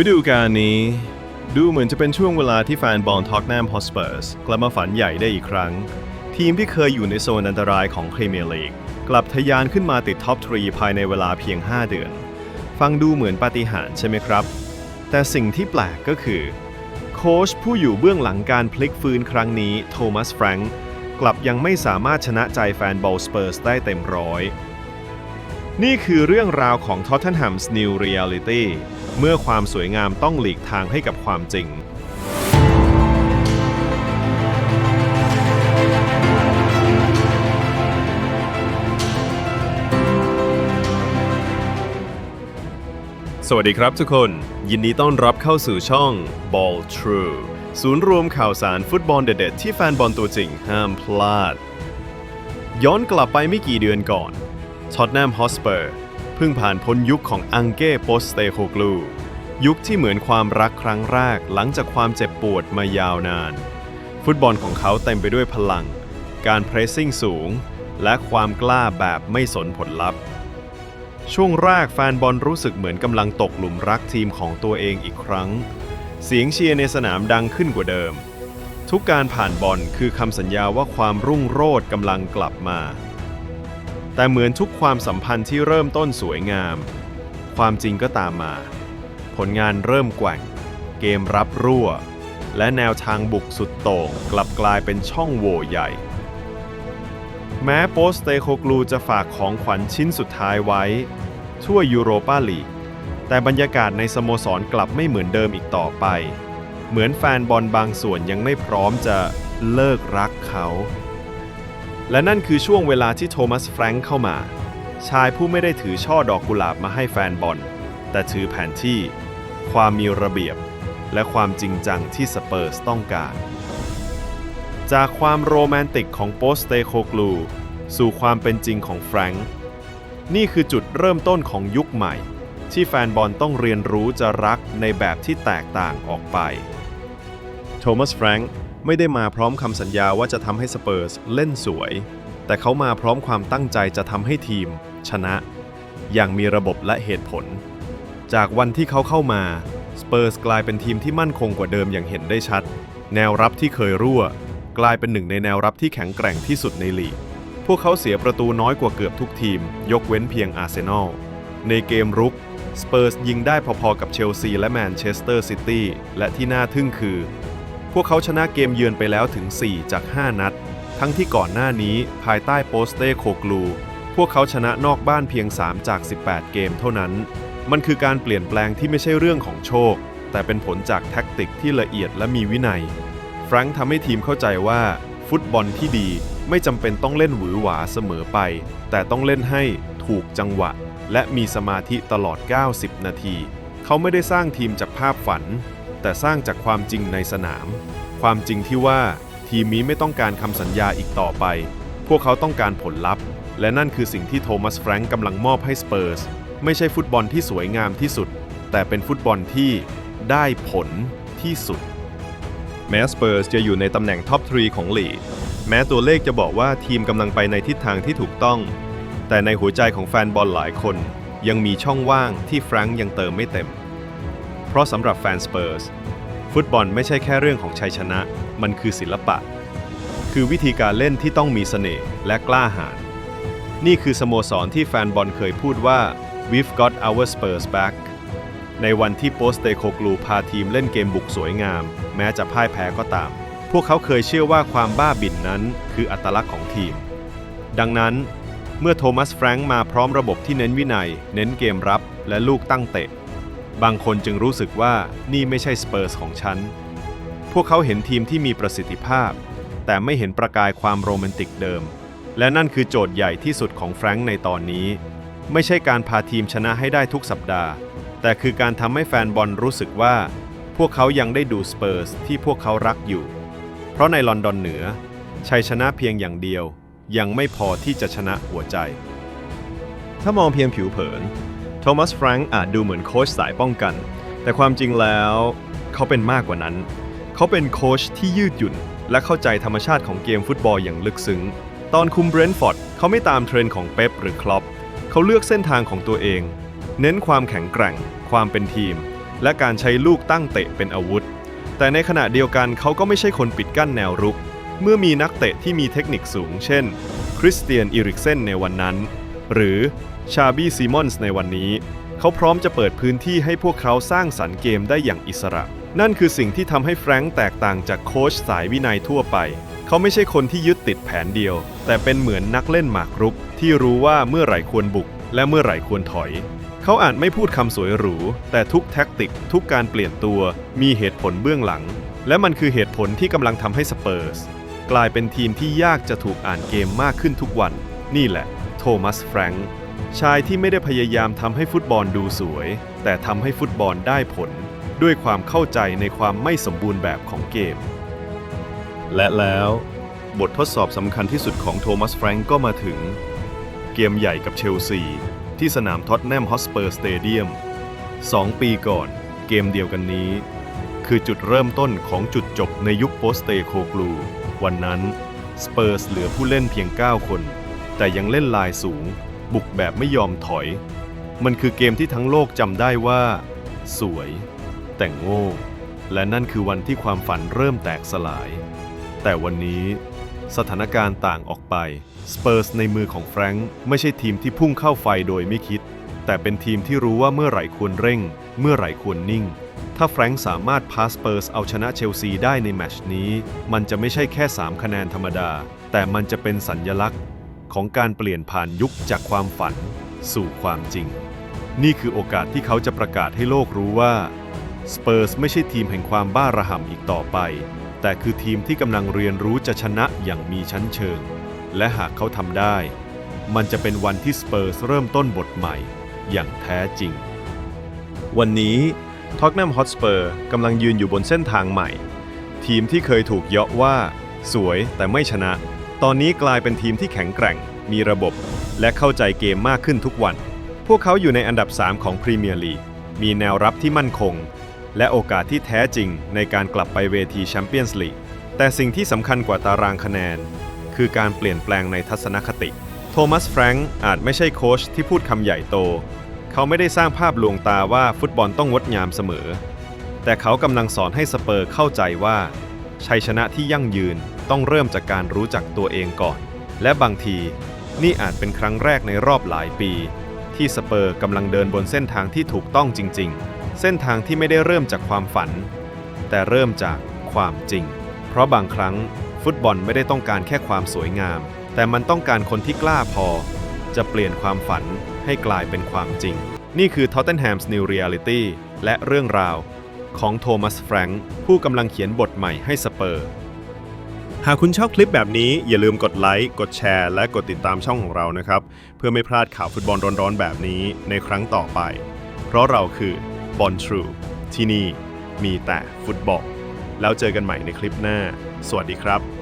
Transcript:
ฤดูกาลนี้ ดูเหมือนจะเป็นช่วงเวลาที่แฟนบอลท็อกแนมฮอสเปอร์สกลับมาฝันใหญ่ได้อีกครั้ง ทีมที่เคยอยู่ในโซนอันตรายของพรีเมียร์ลีกกลับทะยานขึ้นมาติดท็อปทรีภายในเวลาเพียง 5 เดือน ฟังดูเหมือนปาฏิหาริย์ใช่ไหมครับ แต่สิ่งที่แปลกก็คือ โค้ชผู้อยู่เบื้องหลังการพลิกฟื้นครั้งนี้โทมัสแฟรงก์กลับยังไม่สามารถชนะใจแฟนบอลสเปอร์สได้เต็มร้อย นี่คือเรื่องราวของ Tottenham's New Reality เมื่อความสวยงามต้องหลีกทางให้กับความจริง สวัสดีครับทุกคน ยินดีต้อนรับเข้าสู่ช่อง Ball True ศูนย์รวมข่าวสารฟุตบอลเด็ดๆที่แฟนบอลตัวจริงห้ามพลาด ย้อนกลับไปไม่กี่เดือนก่อน ท็อตแนมฮอสเปอร์เพิ่งผ่านพ้นยุคของอังเก้โปสเตโคกลู ยุคที่เหมือนความรักครั้งแรกหลังจากความเจ็บปวดมายาวนาน ฟุตบอลของเขาเต็มไปด้วยพลัง การเพรสซิ่งสูง และความกล้าแบบไม่สนผลลัพธ์ ช่วงแรกแฟนบอลรู้สึกเหมือนกำลังตกหลุมรักทีมของตัวเองอีกครั้ง เสียงเชียร์ในสนามดังขึ้นกว่าเดิม ทุกการผ่านบอลคือคำสัญญาว่าความรุ่งโรจน์กำลังกลับมา แต่เหมือนทุกความสัมพันธ์ที่เริ่มต้นสวยงาม ความจริงก็ตามมา ผลงานเริ่มแกว่ง เกมรับรั่ว และแนวทางบุกสุดโต่งกลับกลายเป็นช่องโหว่ใหญ่ แม้โปสเตโคกลูจะฝากของขวัญชิ้นสุดท้ายไว้ ทั่วยูโรปาลีก แต่บรรยากาศในสโมสรกลับไม่เหมือนเดิมอีกต่อไป เหมือนแฟนบอลบางส่วนยังไม่พร้อมจะเลิกรักเขา และนั่นคือช่วงเวลาที่โทมัสแฟรงค์เข้ามา ชายผู้ไม่ได้ถือช่อดอกกุหลาบมาให้แฟนบอล แต่ถือแผนที่ ความมีระเบียบ และความจริงจังที่สเปอร์สต้องการ จากความโรแมนติกของโปสเตโคกลูสู่ความเป็นจริงของแฟรงค์นี่คือจุดเริ่มต้นของยุคใหม่ ที่แฟนบอลต้องเรียนรู้จะรักในแบบที่แตกต่างออกไป โทมัสแฟรงค์ ไม่ได้มาพร้อมคำสัญญาว่าจะทำให้สเปอร์สเล่นสวย แต่เขามาพร้อมความตั้งใจจะทำให้ทีม ชนะ อย่างมีระบบและเหตุผล จากวันที่เขาเข้ามาสเปอร์สกลายเป็นทีมที่มั่นคงกว่าเดิมอย่างเห็นได้ชัด แนวรับที่เคยรั่ว กลายเป็นหนึ่งในแนวรับที่แข็งแกร่งที่สุดในลีก พวกเขาเสียประตูน้อยกว่าเกือบทุกทีม ยกเว้นเพียงอาร์เซนอล ในเกมรุกสเปอร์สยิงได้พอๆกับเชลซีและแมนเชสเตอร์ซิตี้และที่น่าทึ่งคือ พวกเขาชนะเกมเยือนไปแล้วถึง 4 จาก 5 นัด ทั้งที่ก่อนหน้านี้ภายใต้โปสเต้โคกลู พวกเขาชนะนอกบ้านเพียง 3 จาก 18 เกมเท่านั้น มันคือการเปลี่ยนแปลงที่ไม่ใช่เรื่องของโชค แต่เป็นผลจากแท็กติกที่ละเอียดและมีวินัย แฟรงค์ทำให้ทีมเข้าใจว่า ฟุตบอลที่ดีไม่จำเป็นต้องเล่นหวือหวาเสมอไป แต่ต้องเล่นให้ถูกจังหวะ และมีสมาธิตลอด 90 นาที เขาไม่ได้สร้างทีมจากภาพฝัน แต่สร้างจากความจริงในสนาม ความจริงที่ว่าทีมนี้ไม่ต้องการคำสัญญาอีกต่อไป พวกเขาต้องการผลลัพธ์ และนั่นคือสิ่งที่โทมัสแฟรงก์กำลังมอบให้สเปอร์สไม่ใช่ฟุตบอลที่สวยงามที่สุด แต่เป็นฟุตบอลที่ได้ผลที่สุด แม้สเปอร์สจะอยู่ในตำแหน่งท็อปทรีของลีกแม้ตัวเลขจะบอกว่าทีมกำลังไปในทิศทางที่ถูกต้อง แต่ในหัวใจของแฟนบอลหลายคนยังมีช่องว่างที่แฟรงก์ยังเติมไม่เต็ม เพราะสำหรับแฟนสเปอร์สฟุตบอลไม่ใช่แค่เรื่องของชัยชนะ มันคือศิลปะ คือวิธีการเล่นที่ต้องมีเสน่ห์และกล้าหาญนี่คือสโมสรที่แฟนบอลเคยพูดว่า we've got our Spurs back ในวันที่โปสเตโคกลูพาทีมเล่นเกมบุกสวยงาม แม้จะพ่ายแพ้ก็ตาม พวกเขาเคยเชื่อว่าความบ้าบิ่นนั้นคืออัตลักษณ์ของทีม ดังนั้น เมื่อโทมัสแฟรงค์มาพร้อมระบบที่เน้นวินัย เน้นเกมรับและลูกตั้งเตะ บางคนจึงรู้สึกว่านี่ไม่ใช่สเปอร์สของฉัน พวกเขาเห็นทีมที่มีประสิทธิภาพ แต่ไม่เห็นประกายความโรแมนติกเดิม และนั่นคือโจทย์ใหญ่ที่สุดของแฟรงค์ในตอนนี้ ไม่ใช่การพาทีมชนะให้ได้ทุกสัปดาห์ แต่คือการทำให้แฟนบอลรู้สึกว่า พวกเขายังได้ดูสเปอร์สที่พวกเขารักอยู่ เพราะในลอนดอนเหนือชัยชนะเพียงอย่างเดียว ยังไม่พอที่จะชนะหัวใจ ถ้ามองเพียงผิวเผิน โทมัสแฟรงค์อาจดูเหมือนโค้ชสายป้องกัน แต่ความจริงแล้วเขาเป็นมากกว่านั้น เขาเป็นโค้ชที่ยืดหยุ่น และเข้าใจธรรมชาติของเกมฟุตบอลอย่างลึกซึ้ง ตอนคุมเบรนท์ฟอร์ดเขาไม่ตามเทรนด์ของเป๊ปหรือคลอปเขาเลือกเส้นทางของตัวเอง เน้นความแข็งแกร่ง ความเป็นทีม และการใช้ลูกตั้งเตะเป็นอาวุธ แต่ในขณะเดียวกันเขาก็ไม่ใช่คนปิดกั้นแนวรุก เมื่อมีนักเตะที่มีเทคนิคสูง เช่น คริสเตียนอิริกเซนในวันนั้น หรือ ชาบี้ซีมอนส์ในวันนี้ เขาพร้อมจะเปิดพื้นที่ให้พวกเขาสร้างสรรค์เกมได้อย่างอิสระ นั่นคือสิ่งที่ทำให้แฟรงค์แตกต่างจากโค้ชสายวินัยทั่วไป เขาไม่ใช่คนที่ยึดติดแผนเดียว แต่เป็นเหมือนนักเล่นหมากรุก ที่รู้ว่าเมื่อไหร่ควรบุก และเมื่อไหร่ควรถอย เขาอาจไม่พูดคำสวยหรู แต่ทุกแท็กติก ทุกการเปลี่ยนตัว มีเหตุผลเบื้องหลัง และมันคือเหตุผลที่กำลังทำให้สเปอร์สกลายเป็นทีมที่ยากจะถูกอ่านเกมมากขึ้นทุกวัน นี่แหละ โทมัสแฟรงค์ ชายที่ไม่ได้พยายามทำให้ฟุตบอลดูสวย แต่ทำให้ฟุตบอลได้ผล ด้วยความเข้าใจในความไม่สมบูรณ์แบบของเกม และแล้วบททดสอบสำคัญที่สุดของโทมัสแฟรงก์ก็มาถึง เกมใหญ่กับเชลซี ที่สนามท็อตแนมฮอสเปอร์สเตเดียมสองปีก่อนเกมเดียวกันนี้ คือจุดเริ่มต้นของจุดจบในยุคโปสเตโคกลู วันนั้นสเปอร์สเหลือผู้เล่นเพียง 9 คน แต่ยังเล่นลายสูง บุกแบบไม่ยอมถอย มันคือเกมที่ทั้งโลกจำได้ว่า สวย แต่งโง่ และนั่นคือวันที่ความฝันเริ่มแตกสลาย แต่วันนี้สถานการณ์ต่างออกไป สเปอร์สในมือของแฟรงค์ไม่ใช่ทีมที่พุ่งเข้าไฟโดยไม่คิด แต่เป็นทีมที่รู้ว่าเมื่อไหร่ควรเร่ง เมื่อไหร่ควรนิ่ง ถ้าแฟรงค์สามารถพาสเปอร์สเอาชนะเชลซีได้ในแมชนี้ มันจะไม่ใช่แค่ 3 คะแนนธรรมดา แต่มันจะเป็นสัญญลักษณ์ ของการเปลี่ยนผ่านยุคจากความฝันสู่ความจริง นี่คือโอกาสที่เขาจะประกาศให้โลกรู้ว่าสเปอร์สไม่ใช่ทีมแห่งความบ้าระห่ำอีกต่อไป แต่คือทีมที่กำลังเรียนรู้จะชนะอย่างมีชั้นเชิง และหากเขาทำได้ มันจะเป็นวันที่สเปอร์สเริ่มต้นบทใหม่อย่างแท้จริง วันนี้ท็อกนัมฮอตสเปอร์กำลังยืนอยู่บนเส้นทางใหม่ ทีมที่เคยถูกเยาะว่า สวยแต่ไม่ชนะ ตอนนี้กลายเป็นทีมที่แข็งแกร่ง มีระบบ และเข้าใจเกมมากขึ้นทุกวัน พวกเขาอยู่ในอันดับ 3 ของพรีเมียร์ลีก มีแนวรับที่มั่นคง และโอกาสที่แท้จริงในการกลับไปเวทีแชมเปี้ยนส์ลีก แต่สิ่งที่สำคัญกว่าตารางคะแนน คือการเปลี่ยนแปลงในทัศนคติ โทมัสแฟรงค์อาจไม่ใช่โค้ชที่พูดคำใหญ่โต เขาไม่ได้สร้างภาพลวงตาว่าฟุตบอลต้องงดงามเสมอ แต่เขากำลังสอนให้สเปอร์เข้าใจว่าชัยชนะที่ยั่งยืน ต้องเริ่มจากการรู้จักตัวเองก่อน และบางทีนี่อาจเป็นครั้งแรกในรอบหลายปี ที่สเปอร์กำลังเดินบนเส้นทางที่ถูกต้องจริง ๆ เส้นทางที่ไม่ได้เริ่มจากความฝัน แต่เริ่มจากความจริง เพราะบางครั้งฟุตบอลไม่ได้ต้องการแค่ความสวยงาม แต่มันต้องการคนที่กล้าพอ จะเปลี่ยนความฝันให้กลายเป็นความจริง นี่คือ Tottenham's New Reality และเรื่องราว ของโทมัสแฟรงค์ผู้กำลังเขียนบทใหม่ให้สเปอร์ หากคุณชอบคลิปแบบนี้อย่าลืมกดไลค์ กดแชร์ และกดติดตามช่องของเรานะครับ เพื่อไม่พลาดข่าวฟุตบอลร้อนๆ แบบนี้ในครั้งต่อไป เพราะเราคือบอลทรูที่นี่มีแต่ฟุตบอล แล้วเจอกันใหม่ในคลิปหน้า สวัสดีครับ